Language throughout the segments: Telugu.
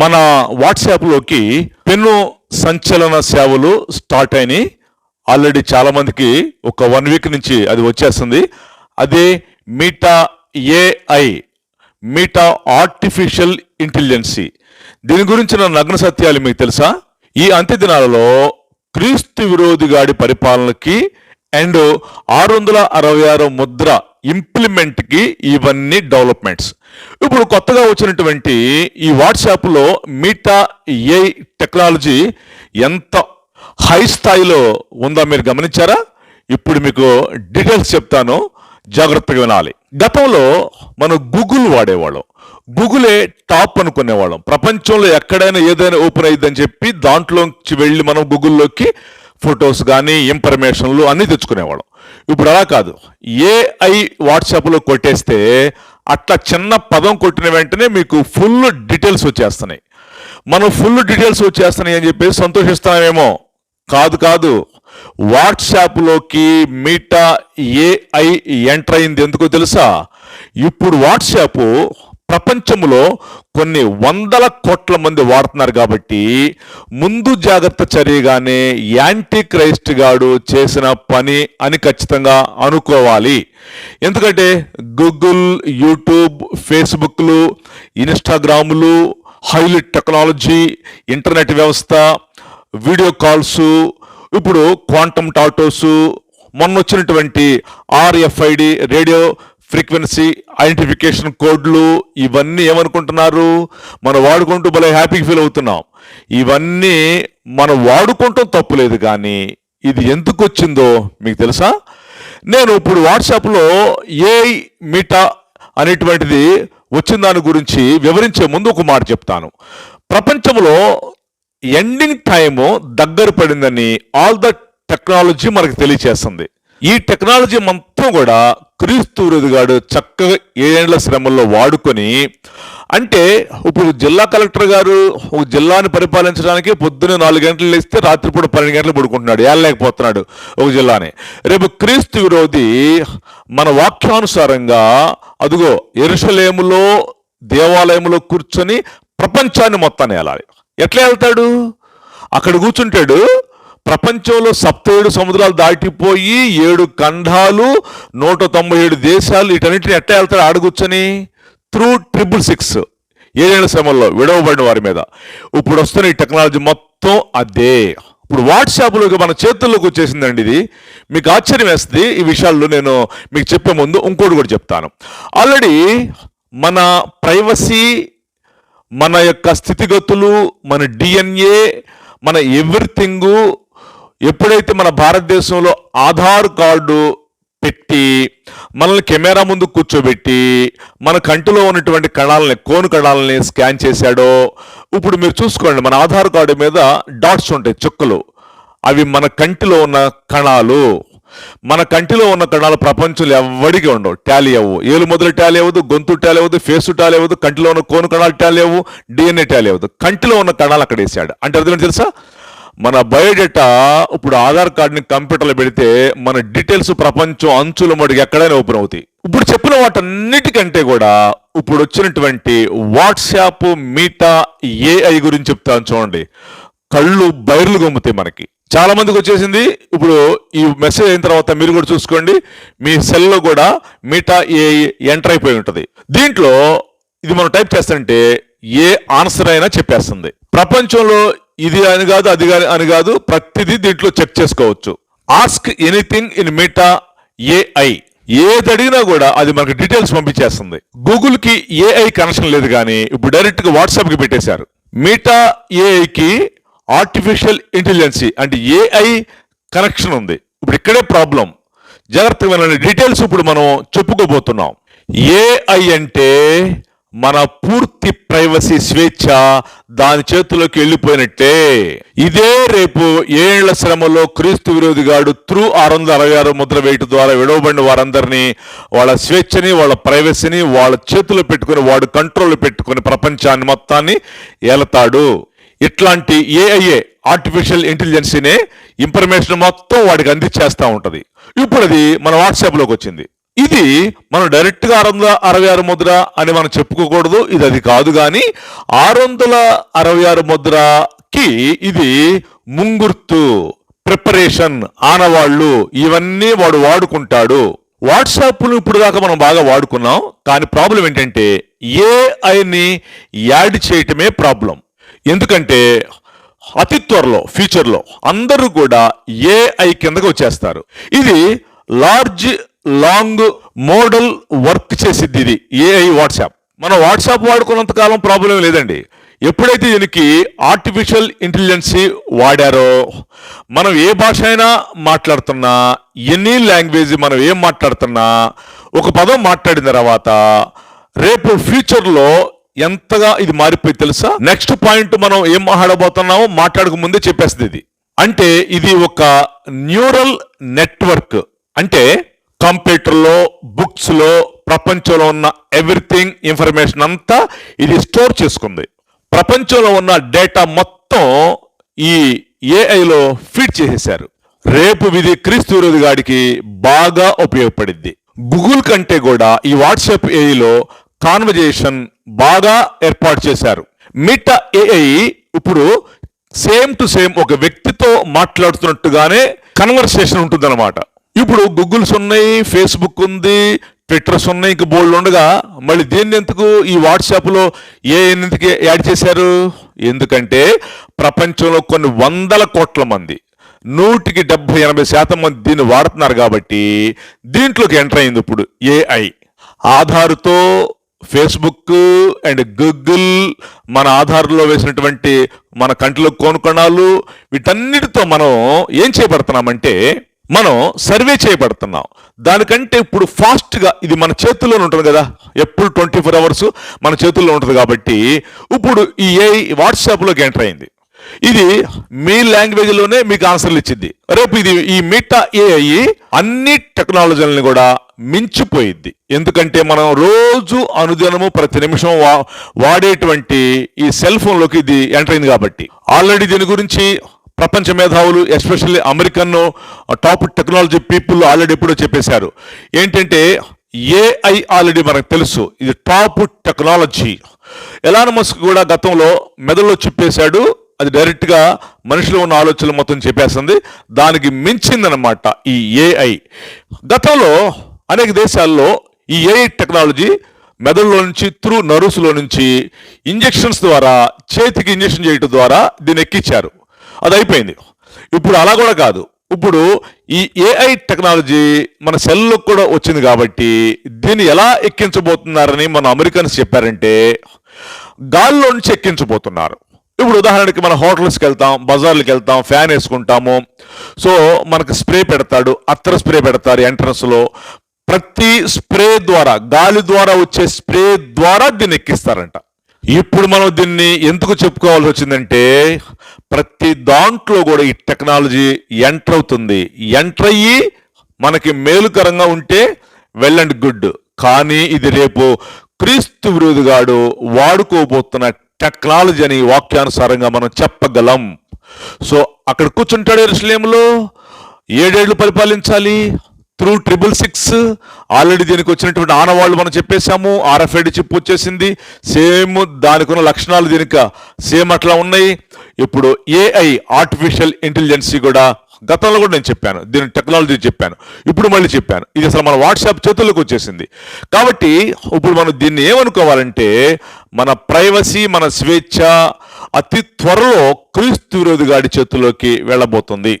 మన వాట్సాప్లోకి పెన్ను సంచలన సేవలు స్టార్ట్ అయినాయి. ఆల్రెడీ చాలామందికి ఒక వన్ వీక్ నుంచి అది వచ్చేస్తుంది. అదే meetha AI meetha artificial intelligence. దీని గురించిన నగ్న సత్యాలు మీకు తెలుసా? ఈ అంత్య దినాలలో క్రీస్తు విరోధిగాడి పరిపాలనకి అండ్ ఆరు వందల అరవై ఆరు ముద్ర ఇంప్లిమెంట్కి ఇవన్నీ డెవలప్మెంట్స్. ఇప్పుడు కొత్తగా వచ్చినటువంటి ఈ వాట్సాప్లో మీటా ఏ టెక్నాలజీ ఎంత హై స్థాయిలో ఉందో మీరు గమనించారా? ఇప్పుడు మీకు డీటెయిల్స్ చెప్తాను. జాగ్రత్తగా వినాలి. గతంలో మనం గూగుల్ వాడేవాళ్ళం. గూగులే టాప్ అనుకునేవాళ్ళం. ప్రపంచంలో ఎక్కడైనా ఏదైనా ఓపెన్ అయ్యిందని చెప్పి దాంట్లోంచి వెళ్ళి మనం గూగుల్లోకి ఫొటోస్ కానీ ఇన్ఫర్మేషన్లు అన్నీ తెచ్చుకునేవాళ్ళం. ఇప్పుడు అలా కాదు ఏఐ వాట్సాప్లో కొట్టేస్తే అట్లా చిన్న పదం కొట్టిన వెంటనే మీకు ఫుల్ డీటెయిల్స్ వచ్చేస్తున్నాయి. మనం ఫుల్ డీటెయిల్స్ వచ్చేస్తున్నాయి అని చెప్పేసి సంతోషిస్తామేమో కాదు కాదు. వాట్సాప్లోకి మీటా ఏఐ ఎంటర్ అయింది ఎందుకో తెలుసా? ఇప్పుడు వాట్సాప్ ప్రపంచంలో కొన్ని వందల కోట్ల మంది వాడుతున్నారు కాబట్టి ముందు జాగ్రత్త చర్యగానే యాంటీ క్రైస్ట్ గాడు చేసిన పని అని ఖచ్చితంగా అనుకోవాలి. ఎందుకంటే గూగుల్ యూట్యూబ్ ఫేస్బుక్లు ఇన్స్టాగ్రాములు హైలీ టెక్నాలజీ ఇంటర్నెట్ వ్యవస్థ వీడియో కాల్స్ ఇప్పుడు క్వాంటమ్ టాటోసు మొన్న వచ్చినటువంటి ఆర్ఎఫ్ఐడి రేడియో ఫ్రీక్వెన్సీ ఐడెంటిఫికేషన్ కోడ్లు ఇవన్నీ ఏమనుకుంటున్నారు? మనం వాడుకుంటూ భలే హ్యాపీగా ఫీల్ అవుతున్నాం. ఇవన్నీ మనం వాడుకుంటాం తప్పులేదు కానీ ఇది ఎందుకు వచ్చిందో మీకు తెలుసా? నేను ఇప్పుడు వాట్సాప్లో ఏ మీటా అనేటువంటిది వచ్చిన దాని గురించి వివరించే ముందు ఒక మాట చెప్తాను. ప్రపంచంలో ఎండింగ్ టైము దగ్గర పడిందని ఆల్ ద టెక్నాలజీ మనకు తెలియచేస్తుంది. ఈ టెక్నాలజీ మొత్తం కూడా క్రీస్తు గాడు చక్కగా ఏడేళ్ళ శ్రమల్లో వాడుకొని అంటే ఇప్పుడు జిల్లా కలెక్టర్ గారు ఒక జిల్లాని పరిపాలించడానికి పొద్దున్న నాలుగు గంటలు లేస్తే రాత్రిపూట పన్నెండు గంటలు పడుకుంటున్నాడు ఏళ్ళలేకపోతున్నాడు ఒక జిల్లాని. రేపు క్రీస్తు విరోధి మన వాక్యానుసారంగా అదిగో ఎరుషలేములో దేవాలయంలో కూర్చొని ప్రపంచాన్ని మొత్తాన్ని వెళ్ళాలి ఎట్లా వెళ్తాడు అక్కడ కూర్చుంటాడు ప్రపంచంలో సప్త ఏడు సముద్రాలు దాటిపోయి ఏడు ఖండాలు నూట తొంభై ఏడు దేశాలు వీటన్నిటిని ఎట్ట వెళ్తాడు? ఆడ త్రూ ట్రిపుల్ సిక్స్. ఏడేళ్ళ సమయంలో విడవబడిన వారి మీద. ఇప్పుడు వస్తున్న ఈ టెక్నాలజీ మొత్తం అదే. ఇప్పుడు వాట్సాప్లోకి మన చేతుల్లోకి వచ్చేసిందండి ఇది. మీకు ఆశ్చర్యం వేస్తుంది. ఈ విషయాల్లో నేను మీకు చెప్పే ముందు ఇంకోటి కూడా చెప్తాను. ఆల్రెడీ మన ప్రైవసీ మన యొక్క స్థితిగతులు మన డిఎన్ఏ మన ఎవ్రీథింగ్ ఎప్పుడైతే మన భారతదేశంలో ఆధార్ కార్డు పెట్టి మనల్ని కెమెరా ముందు కూర్చోబెట్టి మన కంటిలో ఉన్నటువంటి కణాలని కోను కణాలని స్కాన్ చేశాడో ఇప్పుడు మీరు చూసుకోండి మన ఆధార్ కార్డు మీద డాట్స్ ఉంటాయి చుక్కలు. అవి మన కంటిలో ఉన్న కణాలు. మన కంటిలో ఉన్న కణాలు ప్రపంచంలో ఎవ్వడికి ఉండవు టాలీ అవ్వు ఏలు మొదలు టాలీ అవ్వదు గొంతు టాలీ అవ్వదు ఫేసు టాలీ అవ్వదు కంటిలో ఉన్న కోను కణాలు టాలీ అవ్వు డిఎన్ఏ టాలీ అవ్వదు. కంటిలో ఉన్న కణాలు అక్కడ వేసాడు. అంటే అర్థం తెలుసా? మన బయోడేటా ఇప్పుడు ఆధార్ కార్డుని కంప్యూటర్లో పెడితే మన డీటెయిల్స్ ప్రపంచం అంచుల మటుకు ఎక్కడైనా ఓపెన్ అవుతాయి. ఇప్పుడు చెప్పిన వాటన్నిటికంటే కూడా ఇప్పుడు వచ్చినటువంటి వాట్సాప్ మీటా ఏఐ గురించి చెప్తాను చూడండి. కళ్ళు బైర్లు గమ్ముతాయి మనకి. చాలా మందికి వచ్చేసింది. ఇప్పుడు ఈ మెసేజ్ అయిన తర్వాత మీరు కూడా చూసుకోండి. మీ సెల్లో కూడా మీటా ఏ ఎంటర్ అయిపోయి ఉంటుంది. దీంట్లో ఇది మనం టైప్ చేస్తుంటే ఏ ఆన్సర్ అయినా చెప్పేస్తుంది. ప్రపంచంలో ఇది అని కాదు అది కాదు అని కాదు ప్రతిదీ దీంట్లో చెక్ చేసుకోవచ్చు. Ask anything in Meta AI ఏది అడిగినా కూడా అది మనకు డీటెయిల్స్ పంపించేస్తుంది. గూగుల్కి ఏఐ కనెక్షన్ లేదు కానీ ఇప్పుడు డైరెక్ట్గా వాట్సాప్కి పెట్టేశారు మీటా ఏఐకి ఆర్టిఫిషియల్ ఇంటెలిజెన్సీ అంటే ఏఐ కనెక్షన్ ఉంది. ఇప్పుడు ఇక్కడే ప్రాబ్లం జాగ్రత్తగా డీటెయిల్స్ ఇప్పుడు మనం చెప్పుకోబోతున్నాం. ఏఐ అంటే మన పూర్తి ప్రైవసీ స్వేచ్ఛ దాని చేతిలోకి వెళ్ళిపోయినట్టే. ఇదే రేపు ఏళ్ళ శ్రమలో క్రీస్తు విరోధిగాడు త్రూ ఆరు వందల అరవై ఆరు ముద్ర వేయటం ద్వారా విడవబడిన వారందరినీ వాళ్ళ స్వేచ్ఛని వాళ్ళ ప్రైవసీని వాళ్ళ చేతిలో పెట్టుకుని వాడు కంట్రోల్ పెట్టుకుని ప్రపంచాన్ని మొత్తాన్ని ఏలతాడు. ఇట్లాంటి ఏఐఏ ఆర్టిఫిషియల్ ఇంటెలిజెన్సీనే ఇన్ఫర్మేషన్ మొత్తం వాడికి అందించేస్తూ ఉంటుంది. ఇప్పుడు అది మన వాట్సాప్లోకి వచ్చింది ఇది మనం డైరెక్ట్గా ఆరు వందల అరవై ఆరు ముద్ర అని మనం చెప్పుకోకూడదు ఇది అది కాదు కానీ ఆరు వందల అరవై ఆరు ముద్రకి ఇది ముంగుర్తు ప్రిపరేషన్ ఆనవాళ్ళు ఇవన్నీ వాడు వాడుకుంటాడు. వాట్సాప్ను ఇప్పుడు దాకా మనం బాగా వాడుకున్నాం కానీ ప్రాబ్లం ఏంటంటే ఏఐని యాడ్ చేయటమే ప్రాబ్లం. ఎందుకంటే అతి త్వరలో ఫ్యూచర్లో అందరూ కూడా ఏఐ కిందకు వచ్చేస్తారు. ఇది లార్జ్ లాంగ్ మోడల్ వర్క్ చేసిద్ది ఇది ఏఐ వాట్సాప్. మనం వాట్సాప్ వాడుకున్నంత కాలం ప్రాబ్లం లేదండి. ఎప్పుడైతే దీనికి ఆర్టిఫిషియల్ ఇంటెలిజెన్సీ వాడారో మనం ఏ భాష అయినా మాట్లాడుతున్నా ఎనీ లాంగ్వేజ్ మనం ఏం మాట్లాడుతున్నా ఒక పదం మాట్లాడిన తర్వాత రేపు ఫ్యూచర్లో ఎంతగా ఇది మారిపోయి తెలుసా? నెక్స్ట్ పాయింట్ మనం ఏం మాట్లాడబోతున్నామో మాట్లాడక ముందే చెప్పేస్తుంది ఇది. అంటే ఇది ఒక న్యూరల్ నెట్వర్క్ అంటే కంప్యూటర్లో బుక్స్లో ప్రపంచంలో ఉన్న ఎవ్రీథింగ్ ఇన్ఫర్మేషన్ అంతా ఇది స్టోర్ చేసుకుంది. ప్రపంచంలో ఉన్న డేటా మొత్తం ఈ ఏఐలో ఫీడ్ చేసేశారు. రేపు ఇది క్రీస్తు విరోధి గాడికి బాగా ఉపయోగపడింది గూగుల్ కంటే కూడా ఈ వాట్సాప్ ఏఐలో కాన్వర్జేషన్ బాగా ఏర్పాటు చేశారు. మిటా ఏఐ ఇప్పుడు సేమ్ టు సేమ్ ఒక వ్యక్తితో మాట్లాడుతున్నట్టుగానే కన్వర్సేషన్ ఉంటుందన్నమాట. ఇప్పుడు గూగుల్స్ ఉన్నాయి ఫేస్బుక్ ఉంది ట్విట్టర్స్ ఉన్నాయి ఇంక బోల్డ్ ఉండగా మళ్ళీ దీన్ని ఎందుకు ఈ వాట్సాప్లో ఏ ఎందుకు యాడ్ చేశారు? ఎందుకంటే ప్రపంచంలో కొన్ని వందల కోట్ల మంది నూటికి డెబ్బై ఎనభై శాతం మంది దీన్ని వాడుతున్నారు కాబట్టి దీంట్లోకి ఎంటర్ అయింది ఇప్పుడు ఏఐ ఆధార్తో ఫేస్బుక్ అండ్ గూగుల్ మన ఆధార్లో వేసినటువంటి మన కంటిలో కోనుకణాలు వీటన్నిటితో మనం ఏం చేయబడుతున్నామంటే మనం సర్వే చేయబడుతున్నాం. దానికంటే ఇప్పుడు ఫాస్ట్గా ఇది మన చేతుల్లోనే ఉంటుంది కదా. ఎప్పుడు ట్వంటీ ఫోర్ అవర్స్ మన చేతుల్లో ఉంటుంది కాబట్టి ఇప్పుడు ఈ ఏ వాట్సాప్లోకి ఎంటర్ అయింది. ఇది మీ లాంగ్వేజ్లోనే మీకు ఆన్సర్లు ఇచ్చింది. రేపు ఇది ఈ మీటా ఏఐ అన్ని టెక్నాలజీలను కూడా మించిపోయిద్ది. ఎందుకంటే మనం రోజు అనుదినము ప్రతి నిమిషం వా వాడేటువంటి ఈ సెల్ ఫోన్లోకి ఇది ఎంటర్ అయింది కాబట్టి. ఆల్రెడీ దీని గురించి ప్రపంచ మేధావులు especially American top technology people already ఎప్పుడో చెప్పేశారు. ఏంటంటే ఏఐ ఆల్రెడీ మనకు తెలుసు. ఇది టాప్ టెక్నాలజీ. ఎలాన్ మస్క్ కూడా గతంలో మెదడులో చెప్పేశాడు. అది డైరెక్ట్గా మనిషిలో ఉన్న ఆలోచనలు మొత్తం చెప్పేస్తుంది. దానికి మించిందనమాట ఈ ఏఐ గతంలో అనేక దేశాల్లో ఈ ఏఐ టెక్నాలజీ మెదడులో నుంచి త్రూ నరుసులో నుంచి ఇంజెక్షన్స్ ద్వారా చేతికి ఇంజెక్షన్ చేయటం ద్వారా దీన్ని ఎక్కించారు. అది అయిపోయింది ఇప్పుడు అలా కూడా కాదు. ఇప్పుడు ఈ ఏఐ టెక్నాలజీ మన సెల్లో కూడా వచ్చింది కాబట్టి దీన్ని ఎలా ఎక్కించబోతున్నారని మన అమెరికన్స్ చెప్పారంటే గాల్లో నుంచి ఎక్కించబోతున్నారు. ఇప్పుడు ఉదాహరణకి మన హోటల్స్కి వెళ్తాం బజార్లకు వెళ్తాం ఫ్యాన్ వేసుకుంటాము. సో మనకు స్ప్రే పెడతాడు అత్తర స్ప్రే పెడతారు ఎంట్రన్స్లో. ప్రతి స్ప్రే ద్వారా గాలి ద్వారా వచ్చే స్ప్రే ద్వారా దీన్ని ఎక్కిస్తారంట. ఇప్పుడు మనం దీన్ని ఎందుకు చెప్పుకోవాల్సి వచ్చిందంటే ప్రతి దాంట్లో కూడా ఈ టెక్నాలజీ ఎంటర్ అవుతుంది. ఎంటర్ అయ్యి మనకి మేలుకరంగా ఉంటే వెల్ అండ్ గుడ్. కానీ ఇది రేపు క్రీస్తు విరోధిగాడు వాడుకోబోతున్న టెక్నాలజీ అని వాక్యానుసారంగా మనం చెప్పగలం. సో అక్కడ కూర్చుంటాడు ఎరుసలేములో. ఏడేళ్ళు పరిపాలించాలి. Through triple six. ఆల్రెడీ దీనికి వచ్చినటువంటి ఆనవాళ్ళు మనం చెప్పేశాము. ఆర్ఎఫ్ఐడి చిప్ వచ్చేసింది. సేమ్ దానికి ఉన్న లక్షణాలు దీనిక సేమ్ అట్లా ఉన్నాయి. ఇప్పుడు ఏఐ ఆర్టిఫిషియల్ ఇంటెలిజెన్సీ కూడా గతంలో కూడా నేను చెప్పాను. దీని టెక్నాలజీ చెప్పాను. ఇప్పుడు మళ్ళీ చెప్పాను. ఇది అసలు మన వాట్సాప్ చేతుల్లోకి వచ్చేసింది. కాబట్టి ఇప్పుడు మనం దీన్ని ఏమనుకోవాలంటే మన ప్రైవసీ మన స్వేచ్ఛ అతి త్వరలో క్రీస్తు విరోధి గాడి చేతుల్లోకి వెళ్ళబోతుంది.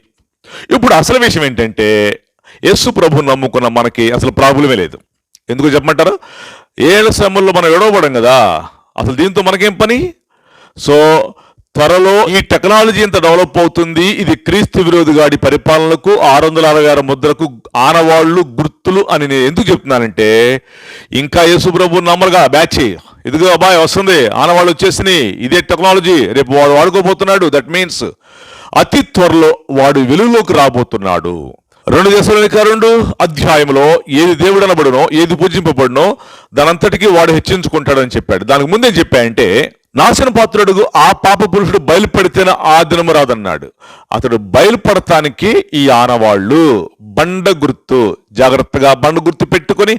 ఇప్పుడు అసలు విషయం ఏంటంటే యేసు ప్రభు నమ్ముకున్న మనకి అసలు ప్రాబ్లమే లేదు. ఎందుకు చెప్పమంటారు? ఏళ్ళ శ్రమల్లో మనం ఎడవబడం కదా. అసలు దీంతో మనకేం పని? సో త్వరలో ఈ టెక్నాలజీ ఎంత డెవలప్ అవుతుంది. ఇది క్రీస్తు విరోధిగాడి పరిపాలనకు ఆరు వందల అరవై ఆరు ముద్రకు ఆనవాళ్ళు గుర్తులు అని నేను ఎందుకు చెప్తున్నానంటే ఇంకా యేసుప్రభు నమ్మరుగా. బ్యాచ్ ఇదిగో అబ్బాయి వస్తుంది. ఆనవాళ్ళు వచ్చేసినాయి. ఇదే టెక్నాలజీ. రేపు వాడు వాడుకోబోతున్నాడు. దట్ మీన్స్ అతి త్వరలో వాడు వెలుగులోకి రాబోతున్నాడు. రెండు దశలోనిక రెండు అధ్యాయంలో ఏది దేవుడు అనబడునో ఏది పూజింపబడునో దానంతటికీ వాడు హెచ్చించుకుంటాడని చెప్పాడు. దానికి ముందేం చెప్పాయంటే నాశన పాత్రుడు ఆ పాప పురుషుడు బయలుపడితేనే ఆ దినము రాదన్నాడు. అతడు బయలుపడటానికి ఈ ఆనవాళ్ళు బండ గుర్తు జాగ్రత్తగా బండ గుర్తు పెట్టుకొని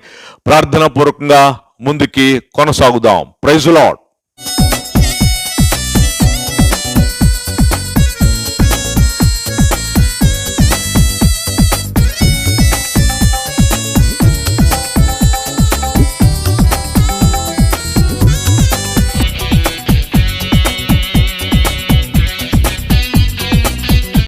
ప్రార్థనా పూర్వకంగా ముందుకి కొనసాగుదాం. ప్రైజులాడ్